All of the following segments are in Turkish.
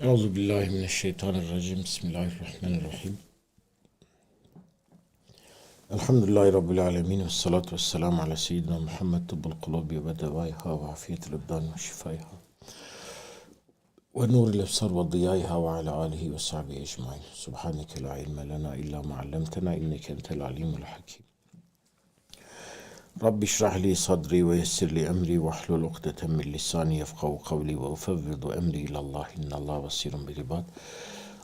Euzu billahi mineşşeytanirracim. Bismillahirrahmanirrahim. Elhamdülillahi Rabbil alemin. Ve salatu ve selamu ala seyyidina Muhammed tıbbul kulubi ve devaiha ve afiyetil ebdan ve şifaiha. Ve nuril efsar ve diyaiha ve ala alihi ve sahbihi ecmain. Subhaneke la ilme lena illa ma allamtena inneke entel alimul hakim. Rabbi şrah li sadri ve yessir li emri ve hlul ukdeten min lisani yefkavu kavli ve ufevvidu emri ilallah innallah basirun bil ibad.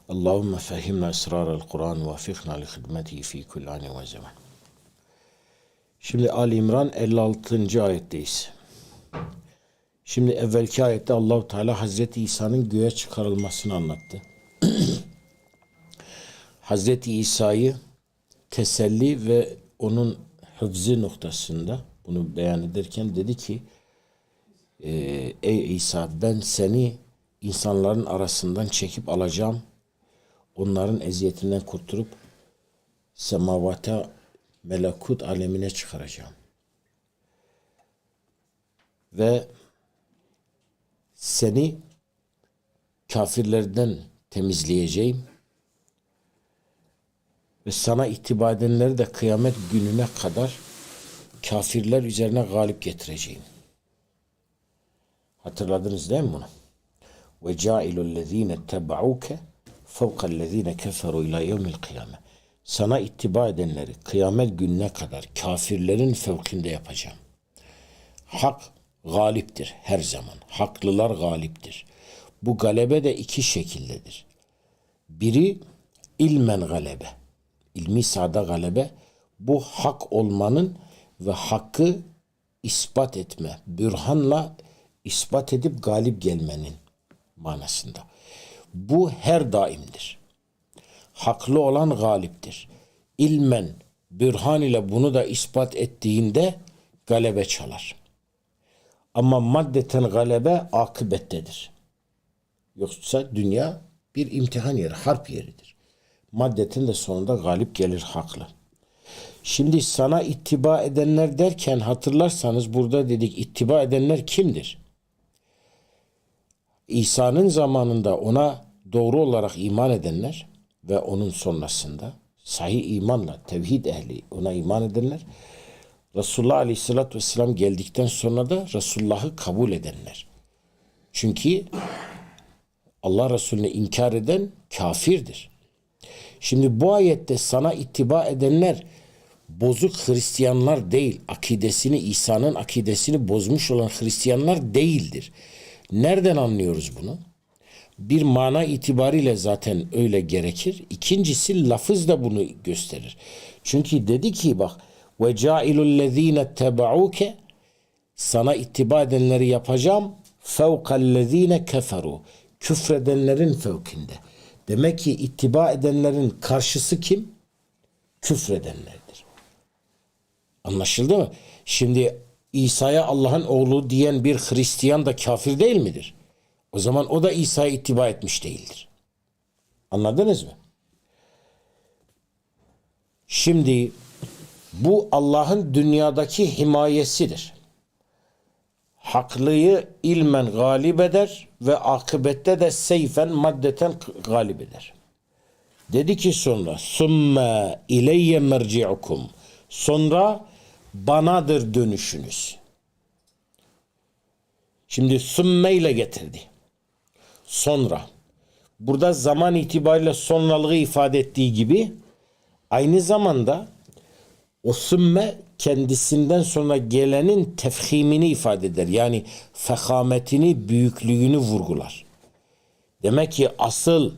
Allahümme fehimna esrarel Kur'an ve afikna li hidmetihi fi kulli ani ve zaman. Şimdi Ali İmran 56. ayetteyiz. Şimdi evvelki ayette Allahu Teala Hazreti İsa'nın göğe çıkarılmasını anlattı. Hazreti İsa'yı teselli ve onun hıfzı noktasında bunu beyan ederken dedi ki "Ee, ey İsa ben seni insanların arasından çekip alacağım. Onların eziyetinden kurtulup semavata melekut alemine çıkaracağım. Ve seni kafirlerden temizleyeceğim ve sana itibar edenleri de kıyamet gününe kadar kafirler üzerine galip getireceğim. Hatırladınız değil mi bunu? Ve cailü'llezine tebauke fevkallezine keferu ila yevmil kıyame. Sana ittiba edenleri kıyamet gününe kadar kafirlerin fevkinde yapacağım. Hak galiptir her zaman. Haklılar galiptir. Bu galebe de iki şekildedir. Biri ilmen galebe. İlmi sahada galebe. Bu hak olmanın ve hakkı ispat etme. Bürhanla ispat edip galip gelmenin manasında. Bu her daimdir. Haklı olan galiptir. İlmen, bürhan ile bunu da ispat ettiğinde galebe çalar. Ama maddeten galebe akıbettedir. Yoksa dünya bir imtihan yeri, harp yeridir. Maddetin de sonunda galip gelir haklı. Şimdi sana ittiba edenler derken hatırlarsanız burada dedik ittiba edenler kimdir? İsa'nın zamanında ona doğru olarak iman edenler ve onun sonrasında sahih imanla tevhid ehli ona iman edenler Resulullah Aleyhisselatü Vesselam geldikten sonra da Resulullah'ı kabul edenler. Çünkü Allah Resulüne inkar eden kafirdir. Şimdi bu ayette sana ittiba edenler bozuk Hristiyanlar değil, akidesini, İsa'nın akidesini bozmuş olan Hristiyanlar değildir. Nereden anlıyoruz bunu? Bir mana itibariyle zaten öyle gerekir. İkincisi lafız da bunu gösterir. Çünkü dedi ki bak ve cailü'llezine tebauke sana ittiba edenleri yapacağım fevkallezine keferu küfredenlerin fevkinde. Demek ki ittiba edenlerin karşısı kim? Küfredenlerdir. Anlaşıldı mı? Şimdi İsa'ya Allah'ın oğlu diyen bir Hristiyan da kafir değil midir? O zaman o da İsa'ya ittiba etmiş değildir. Anladınız mı? Şimdi bu Allah'ın dünyadaki himayesidir. Haklıyı ilmen galip eder ve akıbette de seyfen maddeten galip eder. Dedi ki sonra sümme ileyye merci'ukum sonra banadır dönüşünüz. Şimdi sümme ile getirdi. Sonra. Burada zaman itibariyle sonralığı ifade ettiği gibi aynı zamanda o sümme kendisinden sonra gelenin tefhimini ifade eder. Yani fehametini, büyüklüğünü vurgular. Demek ki asıl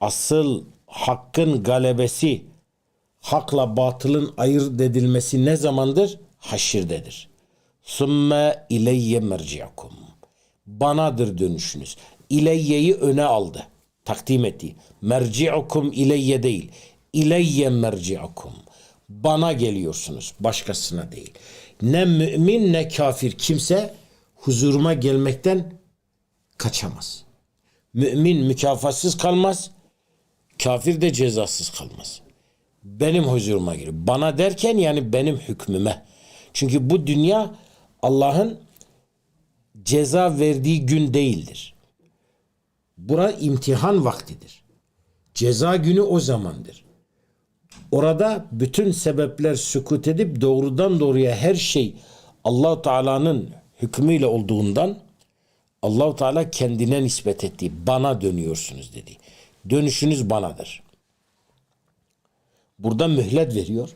asıl hakkın galebesi, hakla batılın ayırt edilmesi ne zamandır? Haşirdedir. Sümme ileyye merciakum. Banadır dönüşünüz. İleyye'yi öne aldı. Takdim etti. Merci'ukum ileyye değil. İleyye merci'ukum. Bana geliyorsunuz. Başkasına değil. Ne mümin ne kafir kimse huzuruma gelmekten kaçamaz. Mümin mükafatsız kalmaz. Kafir de cezasız kalmaz. Benim huzuruma geliyor. Bana derken yani benim hükmüme. Çünkü bu dünya Allah'ın ceza verdiği gün değildir. Bura imtihan vaktidir. Ceza günü o zamandır. Orada bütün sebepler sükut edip doğrudan doğruya her şey allah Teala'nın hükmüyle olduğundan allah Teala kendine nispet etti. Bana dönüyorsunuz dedi. Dönüşünüz banadır. Burada mühlet veriyor.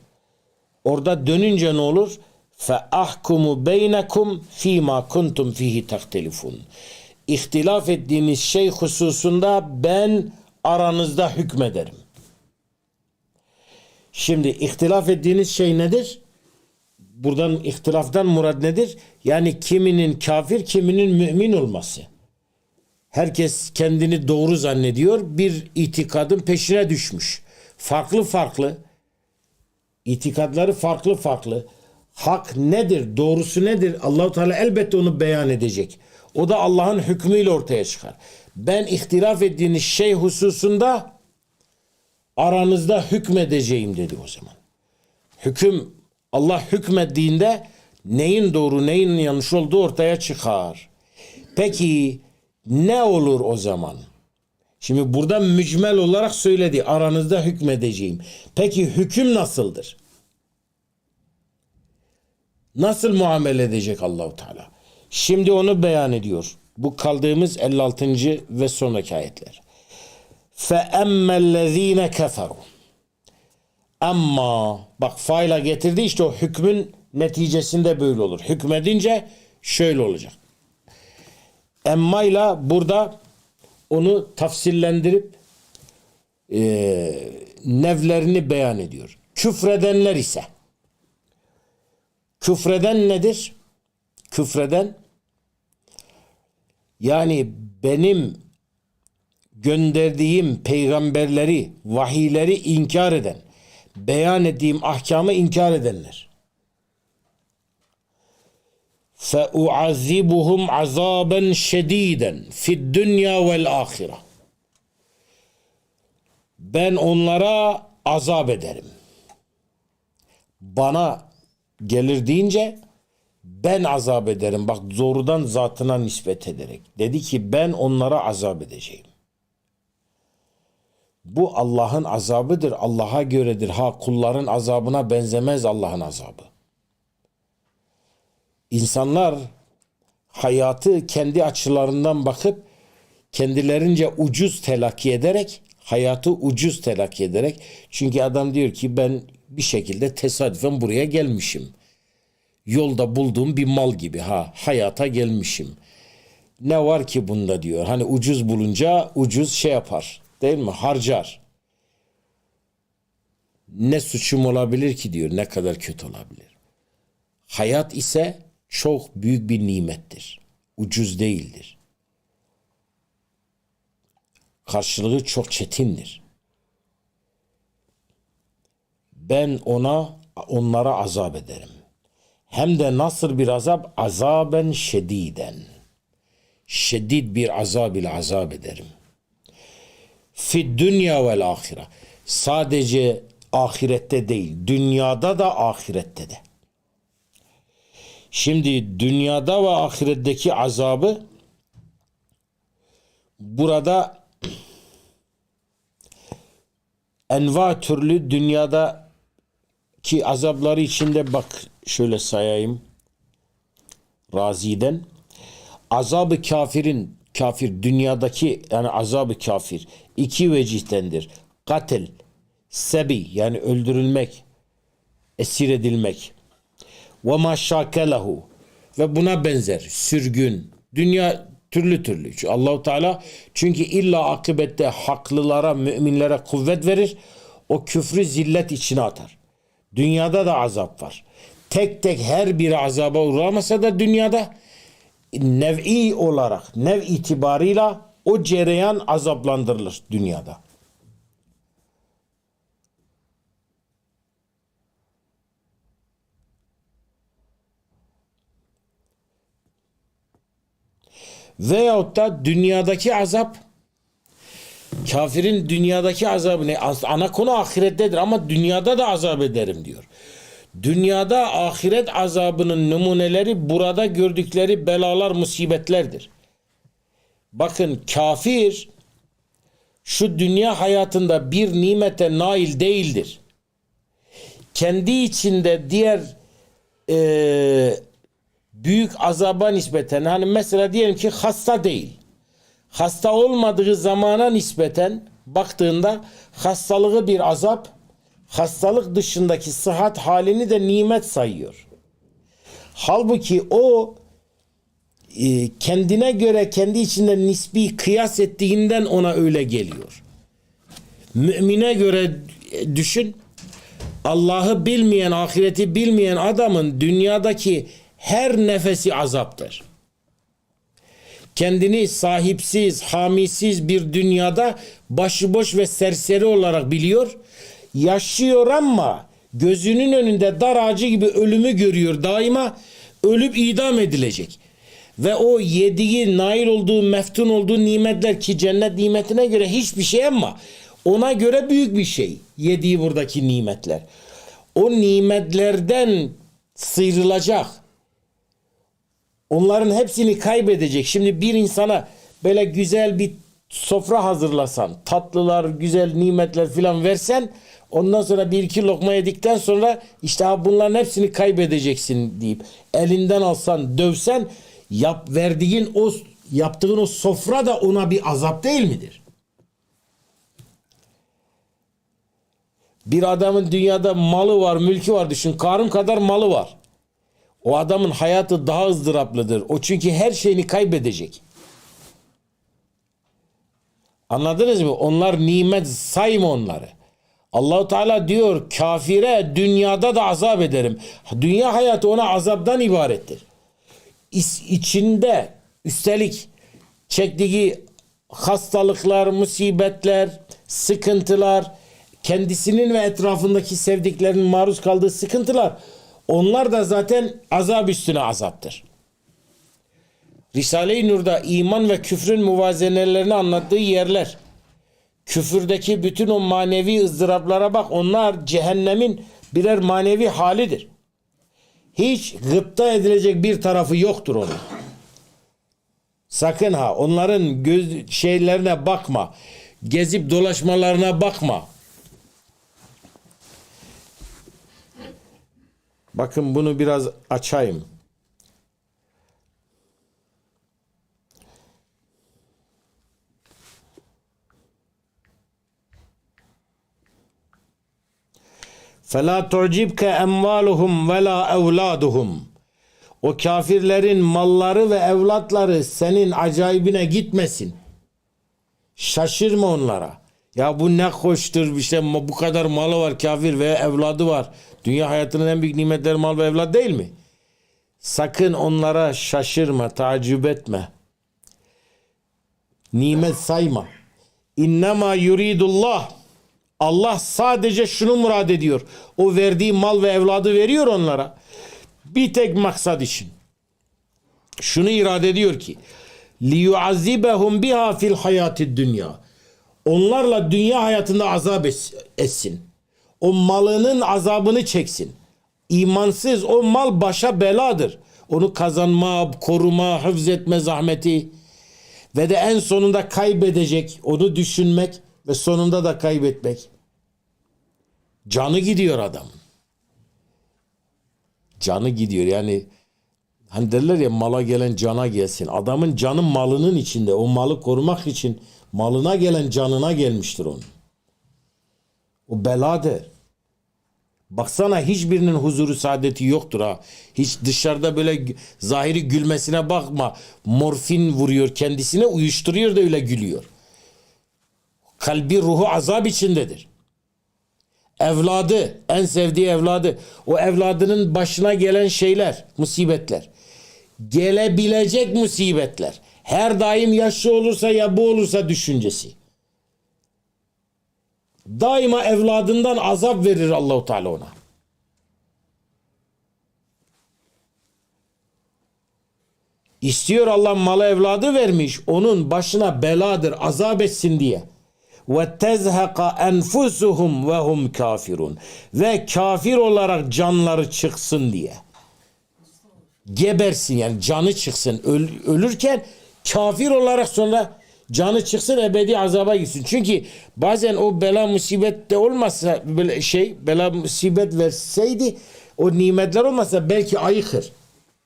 Orada dönünce ne olur? Fe ahkumu beynekum fima kuntum fihi tahtelifun. İhtilaf ettiğiniz şey hususunda ben aranızda hükmederim. Şimdi ihtilaf ettiğiniz şey nedir? Buradan ihtilaftan murad nedir? Yani kiminin kafir, kiminin mümin olması. Herkes kendini doğru zannediyor. Bir itikadın peşine düşmüş. Farklı farklı itikadları farklı farklı. Hak nedir? Doğrusu nedir? Allahu Teala elbette onu beyan edecek. O da Allah'ın hükmüyle ortaya çıkar. Ben ihtilaf ettiğiniz şey hususunda aranızda hükmedeceğim dedi o zaman. Hüküm Allah hükmettiğinde neyin doğru neyin yanlış olduğu ortaya çıkar. Peki ne olur o zaman? Şimdi burada mücmel olarak söyledi aranızda hükmedeceğim. Peki hüküm nasıldır? Nasıl muamele edecek Allahu Teala? Şimdi onu beyan ediyor. Bu kaldığımız 56. ve sonraki ayetler. فَاَمَّا الَّذ۪ينَ كَفَرُوا Ama bak faila getirdi işte o hükmün neticesinde böyle olur. Hükmedince şöyle olacak. Emmayla burada onu tafsillendirip e, nevlerini beyan ediyor. Küfredenler ise küfreden nedir? Küfreden yani benim gönderdiğim peygamberleri, vahiyleri inkar eden, beyan ettiğim ahkamı inkar edenler. فَاُعَذِّبُهُمْ عَذَابًا شَد۪يدًا فِي الدُّنْيَا وَالْآخِرَةِ Ben onlara azap ederim. Bana gelir deyince ben azap ederim. Bak zorudan zatına nispet ederek. Dedi ki ben onlara azap edeceğim. Bu Allah'ın azabıdır. Allah'a göredir. Ha kulların azabına benzemez Allah'ın azabı. İnsanlar hayatı kendi açılarından bakıp kendilerince ucuz telakki ederek hayatı ucuz telakki ederek çünkü adam diyor ki ben bir şekilde tesadüfen buraya gelmişim. Yolda bulduğum bir mal gibi ha hayata gelmişim. Ne var ki bunda diyor. Hani ucuz bulunca ucuz şey yapar. Değil mi? Harcar. Ne suçum olabilir ki diyor. Ne kadar kötü olabilir. Hayat ise çok büyük bir nimettir. Ucuz değildir. Karşılığı çok çetindir. Ben ona onlara azap ederim. Hem de nasıl bir azap? Azaben şediden. Şedid bir azab ile azap ederim. Fi dünya vel ahire. Sadece ahirette değil, dünyada da ahirette de. Şimdi dünyada ve ahiretteki azabı burada enva türlü dünyada ki azapları içinde bak şöyle sayayım. Razi'den azabı kafirin kafir dünyadaki yani azabı kafir. İki vecihtendir. Katil, sebi yani öldürülmek, esir edilmek. Ve ma ve buna benzer sürgün. Dünya türlü türlü. Allahu Teala çünkü illa akıbette haklılara müminlere kuvvet verir o küfrü zillet içine atar. Dünyada da azap var. Tek tek her biri azaba uğramasa da dünyada nev'i olarak nev itibarıyla o cereyan azaplandırılır dünyada. Veyahut da dünyadaki azap kafirin dünyadaki azabı ne? Ana konu ahirettedir ama dünyada da azap ederim diyor. Dünyada ahiret azabının numuneleri burada gördükleri belalar, musibetlerdir. Bakın kafir şu dünya hayatında bir nimete nail değildir. Kendi içinde diğer eee, büyük azaba nispeten hani mesela diyelim ki hasta değil. Hasta olmadığı zamana nispeten baktığında hastalığı bir azap, hastalık dışındaki sıhhat halini de nimet sayıyor. Halbuki o e, kendine göre kendi içinde nisbi kıyas ettiğinden ona öyle geliyor. Mümine göre e, düşün Allah'ı bilmeyen, ahireti bilmeyen adamın dünyadaki her nefesi azaptır. Kendini sahipsiz, hamisiz bir dünyada başıboş ve serseri olarak biliyor. Yaşıyor ama gözünün önünde dar ağacı gibi ölümü görüyor daima. Ölüp idam edilecek. Ve o yediği, nail olduğu, meftun olduğu nimetler ki cennet nimetine göre hiçbir şey ama ona göre büyük bir şey. Yediği buradaki nimetler. O nimetlerden sıyrılacak. Onların hepsini kaybedecek. Şimdi bir insana böyle güzel bir sofra hazırlasan, tatlılar, güzel nimetler filan versen ondan sonra bir iki lokma yedikten sonra işte "Ha, bunların hepsini kaybedeceksin deyip elinden alsan, dövsen yap verdiğin o yaptığın o sofra da ona bir azap değil midir? Bir adamın dünyada malı var, mülkü var düşün. Karın kadar malı var. O adamın hayatı daha ızdıraplıdır. O çünkü her şeyini kaybedecek. Anladınız mı? Onlar nimet sayma onları. Allahu Teala diyor kafire dünyada da azap ederim. Dünya hayatı ona azaptan ibarettir. İs- içinde üstelik çektiği hastalıklar, musibetler, sıkıntılar, kendisinin ve etrafındaki sevdiklerinin maruz kaldığı sıkıntılar onlar da zaten azap üstüne azaptır. Risale-i Nur'da iman ve küfrün muvazenelerini anlattığı yerler. Küfürdeki bütün o manevi ızdıraplara bak onlar cehennemin birer manevi halidir. Hiç gıpta edilecek bir tarafı yoktur onun. Sakın ha onların göz şeylerine bakma. Gezip dolaşmalarına bakma. Bakın bunu biraz açayım. فَلَا تُعْجِبْكَ اَمْوَالُهُمْ وَلَا اَوْلَادُهُمْ O kafirlerin malları ve evlatları senin acayibine gitmesin. Şaşırma onlara. Ya bu ne hoştur işte ma- bu kadar malı var kafir ve evladı var. Dünya hayatının en büyük nimetleri mal ve evlat değil mi? Sakın onlara şaşırma, tacip etme. Nimet sayma. İnnemâ yuridullah. Allah sadece şunu murad ediyor. O verdiği mal ve evladı veriyor onlara. Bir tek maksat için. Şunu irade ediyor ki liyuazibehum biha fil hayatid dünya. Onlarla dünya hayatında azap etsin. O malının azabını çeksin. İmansız o mal başa beladır. Onu kazanma, koruma, hıfzetme zahmeti ve de en sonunda kaybedecek, onu düşünmek ve sonunda da kaybetmek. Canı gidiyor adamın. Canı gidiyor yani hani derler ya mala gelen cana gelsin. Adamın canı malının içinde. O malı korumak için malına gelen canına gelmiştir onun. O beladır. Baksana hiçbirinin huzuru saadeti yoktur ha. Hiç dışarıda böyle zahiri gülmesine bakma. Morfin vuruyor kendisine uyuşturuyor da öyle gülüyor. Kalbi ruhu azap içindedir. Evladı, en sevdiği evladı. O evladının başına gelen şeyler, musibetler. Gelebilecek musibetler. Her daim yaşlı olursa ya bu olursa düşüncesi. Daima evladından azap verir Allahu Teala ona. İstiyor Allah malı evladı vermiş. Onun başına beladır, azap etsin diye. Ve tezhaka enfusuhum ve hum kafirun. Ve kafir olarak canları çıksın diye. Gebersin yani canı çıksın. Öl- ölürken kafir olarak sonra Canı çıksın ebedi azaba gitsin. Çünkü bazen o bela musibet de olmazsa böyle şey bela musibet verseydi o nimetler olmasa belki ayıkır.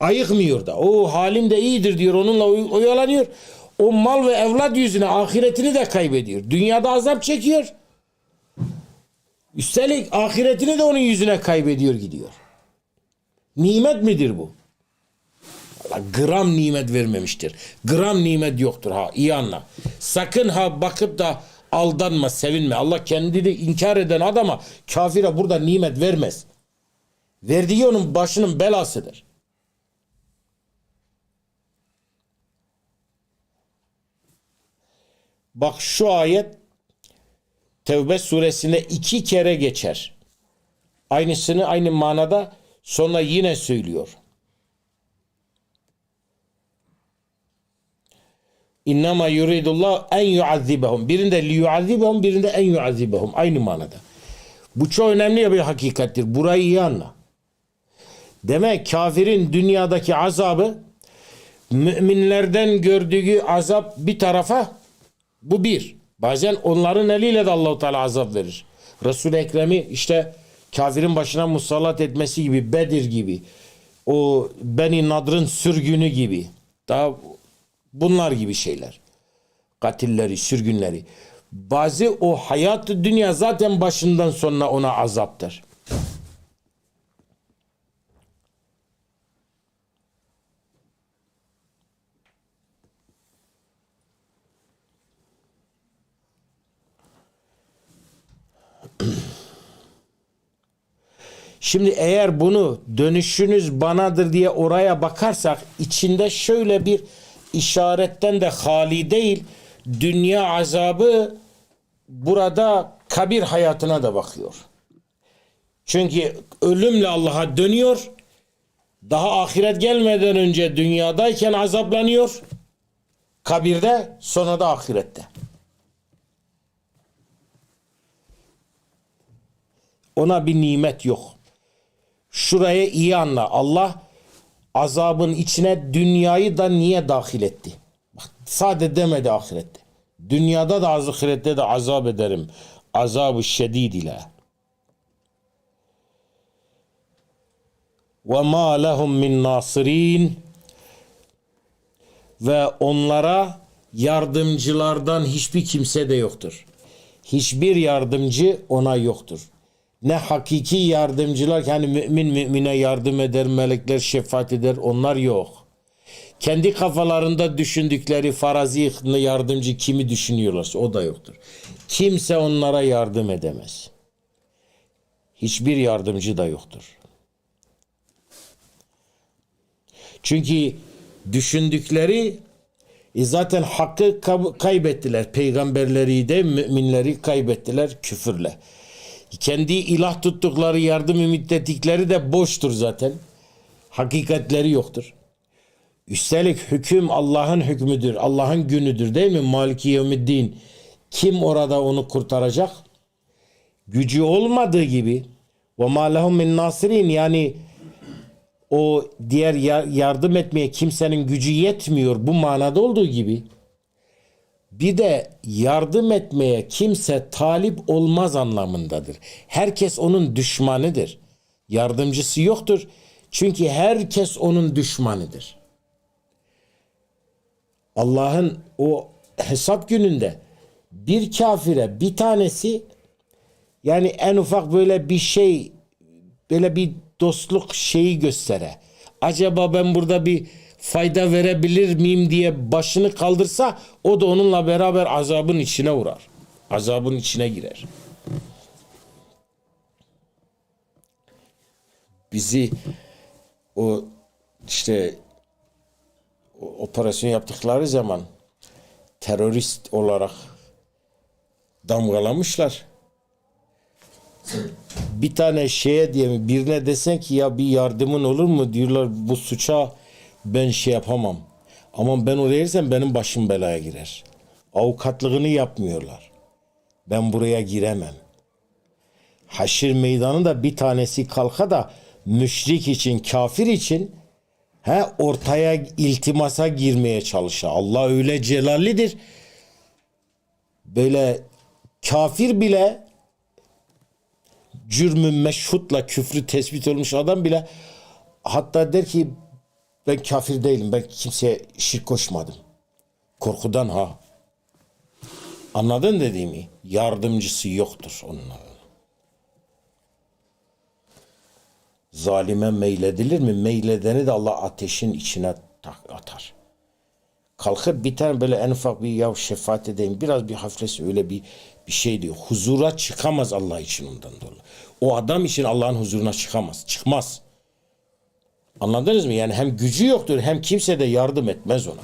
Ayıkmıyor da. O halim de iyidir diyor. Onunla oy- oyalanıyor. O mal ve evlat yüzüne ahiretini de kaybediyor. Dünyada azap çekiyor. Üstelik ahiretini de onun yüzüne kaybediyor gidiyor. Nimet midir bu? Allah gram nimet vermemiştir. Gram nimet yoktur ha iyi anla. Sakın ha bakıp da aldanma sevinme. Allah kendini inkar eden adama kafire burada nimet vermez. Verdiği onun başının belasıdır. Bak şu ayet Tevbe suresinde iki kere geçer. Aynısını aynı manada sonra yine söylüyor. İnnema yuridullah en yuazzibahum. Birinde li yuazzibahum, birinde en yuazzibahum. Aynı manada. Bu çok önemli bir hakikattir. Burayı iyi anla. Demek kafirin dünyadaki azabı müminlerden gördüğü azap bir tarafa bu bir. Bazen onların eliyle de Allahu Teala azap verir. Resul-i Ekrem'i işte kafirin başına musallat etmesi gibi Bedir gibi o Beni Nadr'ın sürgünü gibi daha bunlar gibi şeyler. Katilleri, sürgünleri. Bazı o hayat dünya zaten başından sonra ona azaptır. Şimdi eğer bunu dönüşünüz banadır diye oraya bakarsak içinde şöyle bir işaretten de hali değil dünya azabı burada kabir hayatına da bakıyor. Çünkü ölümle Allah'a dönüyor. Daha ahiret gelmeden önce dünyadayken azaplanıyor. Kabirde sonra da ahirette. Ona bir nimet yok. Şuraya iyi anla. Allah azabın içine dünyayı da niye dahil etti? Bak, sade demedi ahirette. Dünyada da ahirette de azap ederim. Azabı şedid ile. Ve ma lehum min nasirin ve onlara yardımcılardan hiçbir kimse de yoktur. Hiçbir yardımcı ona yoktur. Ne hakiki yardımcılar yani mümin mümine yardım eder, melekler şefaat eder onlar yok. Kendi kafalarında düşündükleri farazi yardımcı kimi düşünüyorlarsa o da yoktur. Kimse onlara yardım edemez. Hiçbir yardımcı da yoktur. Çünkü düşündükleri e zaten hakkı kaybettiler. Peygamberleri de müminleri kaybettiler küfürle. Kendi ilah tuttukları yardım ümit ettikleri de boştur zaten. Hakikatleri yoktur. Üstelik hüküm Allah'ın hükmüdür. Allah'ın günüdür değil mi? Maliki yevmiddin. Kim orada onu kurtaracak? Gücü olmadığı gibi ve ma lehum min nasirin yani o diğer ya- yardım etmeye kimsenin gücü yetmiyor bu manada olduğu gibi bir de yardım etmeye kimse talip olmaz anlamındadır. Herkes onun düşmanıdır. Yardımcısı yoktur. Çünkü herkes onun düşmanıdır. Allah'ın o hesap gününde bir kafire bir tanesi yani en ufak böyle bir şey böyle bir dostluk şeyi göstere. Acaba ben burada bir fayda verebilir miyim diye başını kaldırsa o da onunla beraber azabın içine uğrar. Azabın içine girer. Bizi o işte operasyon yaptıkları zaman terörist olarak damgalamışlar bir tane şeye diye mi birine desen ki ya bir yardımın olur mu diyorlar bu suça ben şey yapamam. Ama ben oraya girsem benim başım belaya girer. Avukatlığını yapmıyorlar. Ben buraya giremem. Haşir meydanında bir tanesi kalka da müşrik için, kafir için he, ortaya iltimasa girmeye çalışır. Allah öyle celallidir. böyle kafir bile cürmü meşhutla küfrü tespit olmuş adam bile hatta der ki ben kafir değilim ben kimseye şirk koşmadım. Korkudan ha. Anladın dediğimi? Yardımcısı yoktur onunla. Zalime meyledilir mi? Meyledeni de Allah ateşin içine atar. Kalkıp bir tane böyle en ufak bir ya şefaat edeyim biraz bir hafiflesi öyle bir bir şey diyor. Huzura çıkamaz Allah için ondan dolayı. O adam için Allah'ın huzuruna çıkamaz. Çıkmaz. Anladınız mı? Yani hem gücü yoktur hem kimse de yardım etmez ona.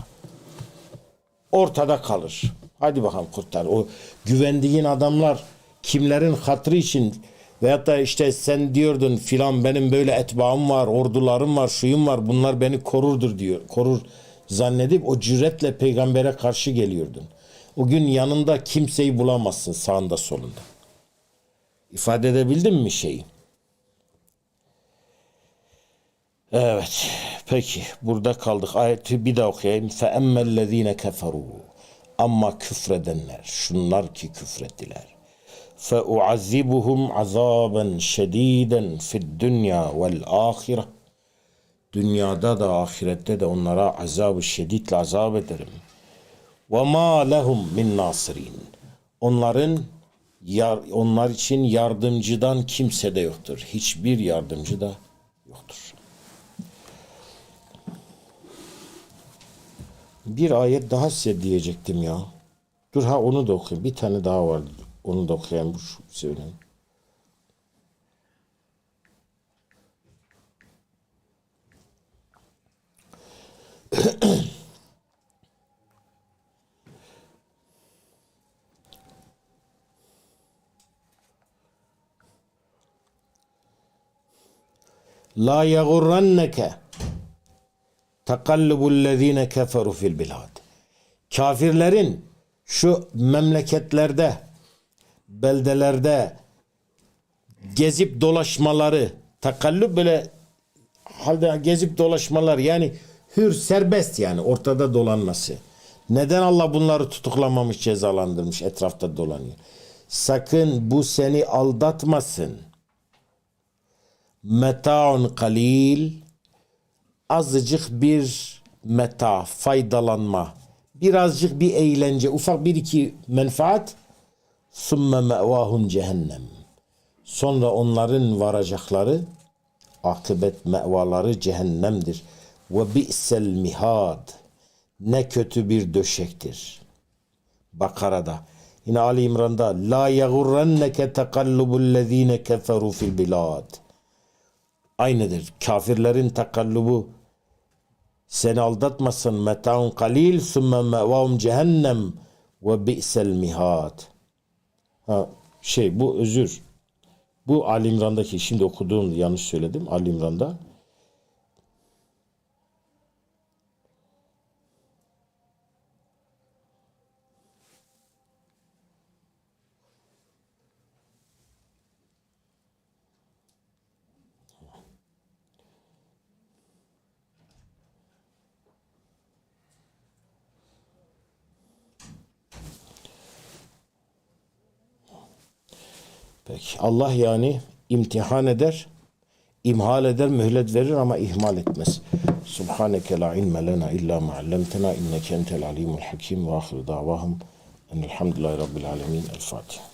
Ortada kalır. Hadi bakalım kurtar. O güvendiğin adamlar kimlerin hatırı için veyahut da işte sen diyordun filan benim böyle etbaım var, ordularım var, şuyum var bunlar beni korurdur diyor. Korur zannedip o cüretle peygambere karşı geliyordun. O gün yanında kimseyi bulamazsın sağında solunda. İfade edebildim mi şeyi? Evet. Peki burada kaldık. Ayeti bir daha okuyayım. Fe emmellezine keferu. Ama küfredenler. Şunlar ki küfrettiler. Fe uazibuhum azaben şediden fid dünya vel ahire. Dünyada da ahirette de onlara azabı şidditle azap ederim. Ve ma lehum min nasirin. Onların yar, onlar için yardımcıdan kimse de yoktur. Hiçbir yardımcı da Bir ayet daha size diyecektim ya. Dur ha onu da okuyayım. Bir tane daha vardı. Onu da okuyayım. Bu söyleyeyim. La yagurranneke takallubullezine keferu fil bilad. Kafirlerin şu memleketlerde, beldelerde gezip dolaşmaları, takallub böyle halde gezip dolaşmalar yani hür serbest yani ortada dolanması. Neden Allah bunları tutuklamamış, cezalandırmış, etrafta dolanıyor? Sakın bu seni aldatmasın. Metaun kalil azıcık bir meta, faydalanma, birazcık bir eğlence, ufak bir iki menfaat sümme me'vahun cehennem. Sonra onların varacakları akıbet mevaları cehennemdir. Ve bi'sel mihad. Ne kötü bir döşektir. Bakara'da. Yine Ali İmran'da La yagurrenneke tekallubul keferu fil bilad. Aynıdır. Kafirlerin takallubu seni aldatmasın. Metaun kalil sümme mevavum cehennem ve bi'sel mihad. Ha, şey bu özür. Bu Ali İmran'daki şimdi okuduğum yanlış söyledim. Ali İmran'da. Peki. Allah yani imtihan eder, imhal eder, mühlet verir ama ihmal etmez. Subhaneke la ilme lena illa ma allamtena inneke entel alimul hakim ve ahir davahum enelhamdülillahi rabbil alemin. El Fatiha.